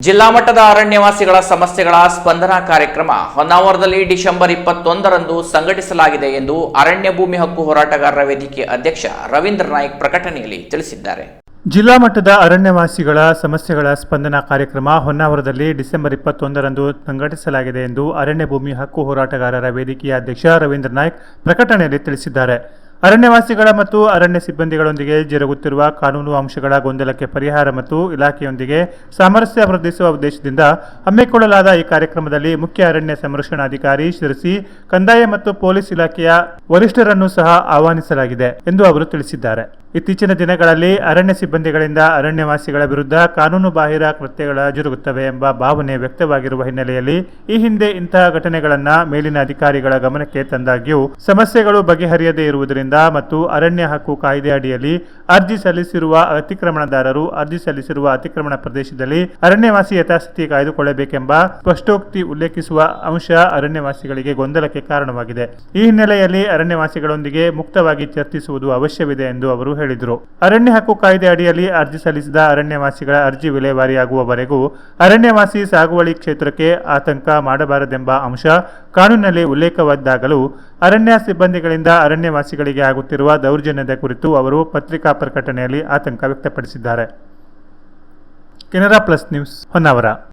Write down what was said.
ಜಿಲ್ಲಾ ಮಟ್ಟದ ಅರಣ್ಯವಾಸಿಗಳ ಸಮಸ್ಯೆಗಳ ಸ್ಪಂದನಾ ಕಾರ್ಯಕ್ರಮ ಹೊನ್ನಾವರದಲ್ಲಿ ಡಿಸೆಂಬರ್ ಇಪ್ಪತ್ತೊಂದರಂದು ಸಂಘಟಿಸಲಾಗಿದೆ ಎಂದು ಅರಣ್ಯ ಭೂಮಿ ಹಕ್ಕು ಹೋರಾಟಗಾರರ ವೇದಿಕೆ ಅಧ್ಯಕ್ಷ ರವೀಂದ್ರ ನಾಯ್ಕ್ ಪ್ರಕಟಣೆಯಲ್ಲಿ ತಿಳಿಸಿದ್ದಾರೆ. ಜಿಲ್ಲಾ ಮಟ್ಟದ ಅರಣ್ಯವಾಸಿಗಳ ಸಮಸ್ಯೆಗಳ ಸ್ಪಂದನಾ ಕಾರ್ಯಕ್ರಮ ಹೊನ್ನಾವರದಲ್ಲಿ ಡಿಸೆಂಬರ್ ಇಪ್ಪತ್ತೊಂದರಂದು ಸಂಘಟಿಸಲಾಗಿದೆ ಎಂದು ಅರಣ್ಯ ಭೂಮಿ ಹಕ್ಕು ಹೋರಾಟಗಾರರ ವೇದಿಕೆಯ ಅಧ್ಯಕ್ಷ ರವೀಂದ್ರ ನಾಯ್ಕ್ ಪ್ರಕಟಣೆಯಲ್ಲಿ ತಿಳಿಸಿದ್ದಾರೆ. ಅರಣ್ಯವಾಸಿಗಳ ಮತ್ತು ಅರಣ್ಯ ಸಿಬ್ಬಂದಿಗಳೊಂದಿಗೆ ಜರುಗುತ್ತಿರುವ ಕಾನೂನು ಅಂಶಗಳ ಗೊಂದಲಕ್ಕೆ ಪರಿಹಾರ ಮತ್ತು ಇಲಾಖೆಯೊಂದಿಗೆ ಸಾಮರಸ್ಯ ವೃದ್ಧಿಸುವ ಉದ್ದೇಶದಿಂದ ಹಮ್ಮಿಕೊಳ್ಳಲಾದ ಈ ಕಾರ್ಯಕ್ರಮದಲ್ಲಿ ಮುಖ್ಯ ಅರಣ್ಯ ಸಂರಕ್ಷಣಾಧಿಕಾರಿ ಶಿರಸಿ, ಕಂದಾಯ ಮತ್ತು ಪೊಲೀಸ್ ಇಲಾಖೆಯ ವರಿಷ್ಠರನ್ನು ಸಹ ಆಹ್ವಾನಿಸಲಾಗಿದೆ ಎಂದು ಅವರು ತಿಳಿಸಿದ್ದಾರೆ. ಇತ್ತೀಚಿನ ದಿನಗಳಲ್ಲಿ ಅರಣ್ಯ ಸಿಬ್ಬಂದಿಗಳಿಂದ ಅರಣ್ಯವಾಸಿಗಳ ವಿರುದ್ಧ ಕಾನೂನು ಬಾಹಿರ ಕೃತ್ಯಗಳ ಜರುಗುತ್ತವೆ ಎಂಬ ಭಾವನೆ ವ್ಯಕ್ತವಾಗಿರುವ ಹಿನ್ನೆಲೆಯಲ್ಲಿ ಈ ಹಿಂದೆ ಇಂತಹ ಘಟನೆಗಳನ್ನ ಮೇಲಿನ ಅಧಿಕಾರಿಗಳ ಗಮನಕ್ಕೆ ತಂದಾಗ್ಯೂ ಸಮಸ್ಯೆಗಳು ಬಗೆಹರಿಯದೇ ಇರುವುದರಿಂದ ಮತ್ತು ಅರಣ್ಯ ಹಕ್ಕು ಕಾಯ್ದೆ ಅಡಿಯಲ್ಲಿ ಅರ್ಜಿ ಸಲ್ಲಿಸಿರುವ ಅತಿಕ್ರಮಣದಾರರು, ಅರ್ಜಿ ಸಲ್ಲಿಸಿರುವ ಅತಿಕ್ರಮಣ ಪ್ರದೇಶದಲ್ಲಿ ಅರಣ್ಯವಾಸಿ ಯಥಾಸ್ಥಿತಿ ಕಾಯ್ದುಕೊಳ್ಳಬೇಕೆಂಬ ಸ್ಪಷ್ಟೋಕ್ತಿ ಉಲ್ಲೇಖಿಸುವ ಅಂಶ ಅರಣ್ಯವಾಸಿಗಳಿಗೆ ಗೊಂದಲಕ್ಕೆ ಕಾರಣವಾಗಿದೆ. ಈ ಹಿನ್ನೆಲೆಯಲ್ಲಿ ಅರಣ್ಯವಾಸಿಗಳೊಂದಿಗೆ ಮುಕ್ತವಾಗಿ ಚರ್ಚಿಸುವುದು ಅವಶ್ಯವಿದೆ ಎಂದು ಅವರು ಹೇಳಿದರು. ಅರಣ್ಯ ಹಕ್ಕು ಕಾಯ್ದೆ ಅಡಿಯಲ್ಲಿ ಅರ್ಜಿ ಸಲ್ಲಿಸಿದ ಅರಣ್ಯವಾಸಿಗಳ ಅರ್ಜಿ ವಿಲೇವಾರಿಯಾಗುವವರೆಗೂ ಅರಣ್ಯವಾಸಿ ಸಾಗುವಳಿ ಕ್ಷೇತ್ರಕ್ಕೆ ಆತಂಕ ಮಾಡಬಾರದೆಂಬ ಅಂಶ ಕಾನೂನಿನಲ್ಲಿ ಉಲ್ಲೇಖವಾದಾಗಲೂ ಅರಣ್ಯ ಸಿಬ್ಬಂದಿಗಳಿಂದ ಅರಣ್ಯವಾಸಿಗಳಿಗೆ ಆಗುತ್ತಿರುವ ದೌರ್ಜನ್ಯದ ಕುರಿತು ಅವರು ಪತ್ರಿಕಾ ಪ್ರಕಟಣೆಯಲ್ಲಿ ಆತಂಕ ವ್ಯಕ್ತಪಡಿಸಿದ್ದಾರೆ. Canara plus news Honnavar.